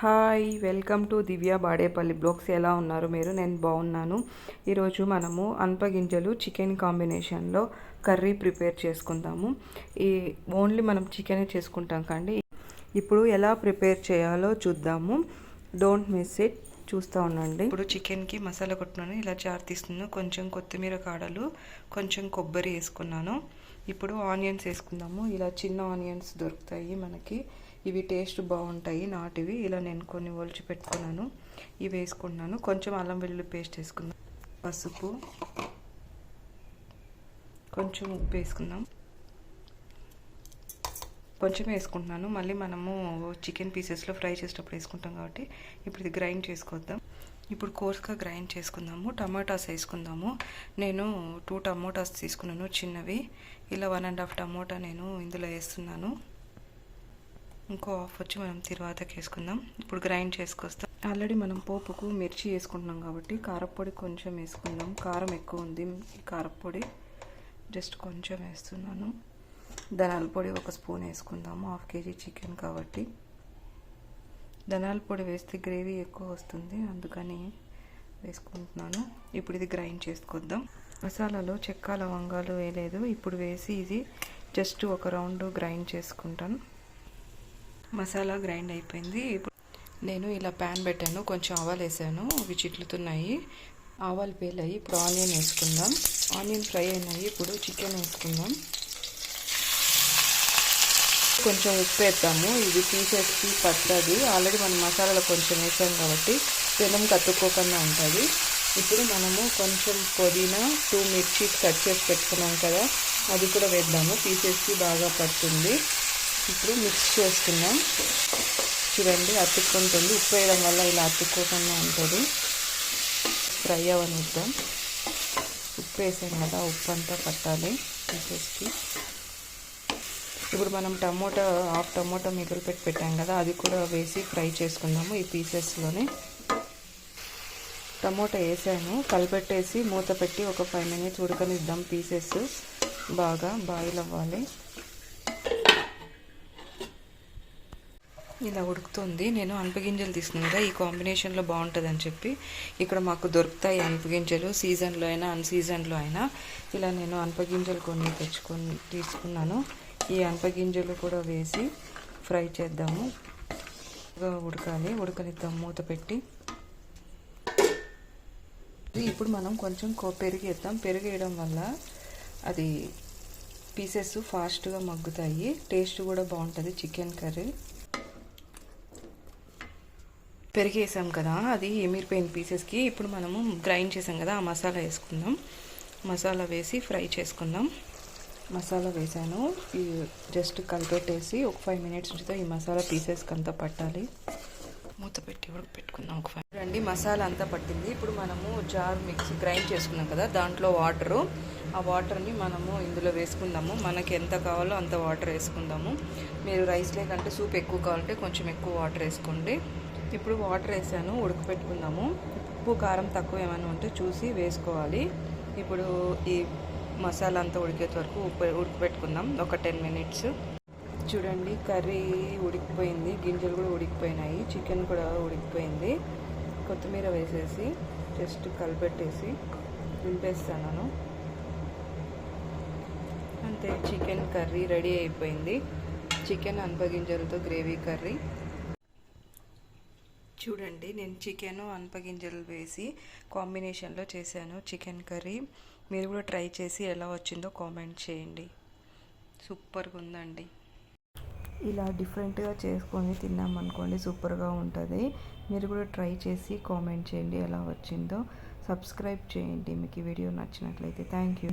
Hi welcome to Divya Badepalli blogs. ఎలా ఉన్నారు మీరు? నేను బాగున్నాను. ఈరోజు మనము అనపగింజలు చికెన్ కాంబినేషన్లో కర్రీ ప్రిపేర్ చేసుకుందాము. ఈ ఓన్లీ మనం చికెనే చేసుకుంటాం కండి. ఇప్పుడు ఎలా ప్రిపేర్ చేయాలో చూద్దాము. Don't miss it. చూస్తూ ఉండండి. ఇప్పుడు చికెన్కి మసాలా కొట్టున్నాను ఇలా చారు తీస్తున్నాను. కొంచెం కొత్తిమీర కాడలు కొంచెం కొబ్బరి వేసుకున్నాను. ఇప్పుడు ఆనియన్స్ వేసుకుందాము. ఇలా చిన్న ఆనియన్స్ దొరుకుతాయి మనకి. ఇవి టేస్ట్ బాగుంటాయి నాటివి. ఇలా నేను కొన్ని ఒలిచి పెట్టుకున్నాను. ఇవి వేసుకున్నాను కొంచెం అల్లం వెల్లుల్లి పేస్ట్ వేసుకుందాం. పసుపు. కొంచెం ఉప్పు వేసుకుందాం. కొంచెం వేసుకుంటున్నాను. మళ్ళీ మనము చికెన్ పీసెస్లో ఫ్రై చేసేటప్పుడు వేసుకుంటాం కాబట్టి ఇప్పుడు ఇది గ్రైండ్ చేసుకొద్దాం. ఇప్పుడు కోర్స్గా గ్రైండ్ చేసుకుందాము. టమాటాస్ వేసుకుందాము. నేను టూ టమోటాస్ తీసుకున్నాను చిన్నవి. ఇలా వన్ అండ్ హాఫ్ టమోటా నేను ఇందులో వేస్తున్నాను. ఇంకో హాఫ్ వచ్చి మనం తిరువాతకి వేసుకుందాం ఇప్పుడు గ్రైండ్ చేసుకొస్తాం. ఆల్రెడీ మనం పోపుకు మిర్చి వేసుకుంటున్నాం కాబట్టి కారపొడి కొంచెం వేసుకుందాం. కారం ఎక్కువ ఉంది. ఈ కారపొడి జస్ట్ కొంచెం వేస్తున్నాను. ధనాల పొడి ఒక స్పూన్ వేసుకుందాము. హాఫ్ కేజీ చికెన్ కాబట్టి. ధనాల పొడి వేస్తే గ్రేవీ ఎక్కువ వస్తుంది. అందుకని వేసుకుంటున్నాను. ఇప్పుడు ఇది గ్రైండ్ చేసుకొద్దాం. మసాలాలో చెక్క లవంగాలు వేయలేదు. ఇప్పుడు వేసి ఇది జస్ట్ ఒక రౌండ్ గ్రైండ్ చేసుకుంటాను. మసాలా గ్రైండ్ అయిపోయింది. ఇప్పుడు నేను ఇలా ప్యాన్ పెట్టాను. కొంచెం ఆవాలు వేసాను. అవి చిట్లుతున్నాయి. ఆవాలు పేలాయి ఇప్పుడు ఆనియన్ వేసుకుందాం. ఆనియన్ ఫ్రై అయినాయి. ఇప్పుడు చికెన్ వేసుకుందాం. కొంచెం ఉప్పు వేద్దాము. ఇది పీసెస్కి పట్టదు. ఆల్రెడీ మనం మసాలాలో కొంచెం వేసాం కాబట్టి పెనం కత్తుక్కోకుండా ఉంటుంది. ఇప్పుడు మనము కొంచెం పుదీనా టూ మిర్చి కట్ చేసి పెట్టుకున్నాం కదా అది కూడా వేద్దాము. పీసెస్కి బాగా పడుతుంది. ఇప్పుడు మిక్స్ చేస్తున్నాం. చూడండి అతుక్కుంటుంది. ఉప్పు వేయడం వల్ల ఇలా అతుక్కోకుండా ఉంటుంది. ఫ్రై అవ్వనిద్దాం ఉప్పు వేసాం కదా ఉప్పు అంతా పట్టాలి. పీసెస్కి ఇప్పుడు మనం టమోటా హాఫ్ టమోటా మిగులు పెట్టి పెట్టాం కదా అది కూడా వేసి ఫ్రై చేసుకుందాము ఈ పీసెస్లోనే టమోటా వేసాను. కలిపెట్టేసి మూత పెట్టి ఒక ఫైవ్ మినిట్స్ ఉడకనిద్దాం పీసెస్ బాగా బాయిల్ అవ్వాలి. ఇలా ఉడుకుతుంది. నేను అనపగింజలు తీసుకున్నాను కదా ఈ కాంబినేషన్లో బాగుంటుంది అని చెప్పి ఇక్కడ మాకు దొరుకుతాయి అనపగింజలు సీజన్లో అయినా అన్సీజన్లో అయినా. ఇలా నేను అనపగింజలు కొన్ని తెచ్చుకొని తీసుకున్నాను. ఈ అనపగింజలు కూడా వేసి ఫ్రై చేద్దాము. ఉడకాలి. ఉడకనిద్దాం. మూత పెట్టి. ఇప్పుడు మనం కొంచెం పెరుగు వేద్దాం పెరుగు వేయడం వల్ల అది పీసెస్ ఫాస్ట్గా మగ్గుతాయి. టేస్ట్ కూడా బాగుంటుంది. Chicken curry. పెరిగేసాం కదా అది ఎమిరిపోయిన పీసెస్కి ఇప్పుడు మనము గ్రైండ్ చేసాం కదా ఆ మసాలా వేసుకుందాం. మసాలా వేసి ఫ్రై చేసుకుందాం. మసాలా వేసాను. జస్ట్ కలిపెట్టేసి ఒక ఫైవ్ మినిట్స్ ఉంచితే ఈ మసాలా పీసెస్కి అంతా పట్టాలి. మూత పెట్టి ఉడక పెట్టుకుందాం ఒక ఫైవ్ రండి మసాలా అంతా పట్టింది. ఇప్పుడు మనము జార్ మిక్స్ గ్రైండ్ చేసుకున్నాం కదా దాంట్లో వాటరు. ఆ వాటర్ని మనము ఇందులో వేసుకుందాము. మనకి ఎంత కావాలో అంత వాటర్ వేసుకుందాము. మీరు రైస్ లేకంటే సూప్ ఎక్కువ కావాలంటే కొంచెం ఎక్కువ వాటర్ వేసుకోండి. ఇప్పుడు వాటర్ వేసాను ఉడకపెట్టుకుందాము. ఉప్పు కారం తక్కువ ఏమైనా ఉంటే చూసి వేసుకోవాలి. ఇప్పుడు ఈ మసాలా అంతా ఉడికేంత వరకు ఉప్పు ఉడకపెట్టుకుందాం ఒక టెన్ మినిట్స్. చూడండి కర్రీ ఉడికిపోయింది గింజలు కూడా ఉడికిపోయినాయి చికెన్ కూడా ఉడికిపోయింది. కొత్తిమీర వేసేసి జస్ట్ కలిపెట్టేసి దింపేస్తాను అంతే చికెన్ కర్రీ రెడీ అయిపోయింది. చికెన్ అనపగింజలతో గ్రేవీ కర్రీ. చూడండి నేను చికెను అనపగింజలు వేసి కాంబినేషన్లో చేశాను చికెన్ కర్రీ. మీరు కూడా ట్రై చేసి ఎలా వచ్చిందో కామెంట్ చేయండి. సూపర్గా ఉందండి. ఇలా డిఫరెంట్గా చేసుకొని తిన్నామనుకోండి సూపర్గా ఉంటుంది. మీరు కూడా ట్రై చేసి కామెంట్ చేయండి ఎలా వచ్చిందో. సబ్స్క్రైబ్ చేయండి మీకు ఈ వీడియో నచ్చినట్లయితే. Thank you.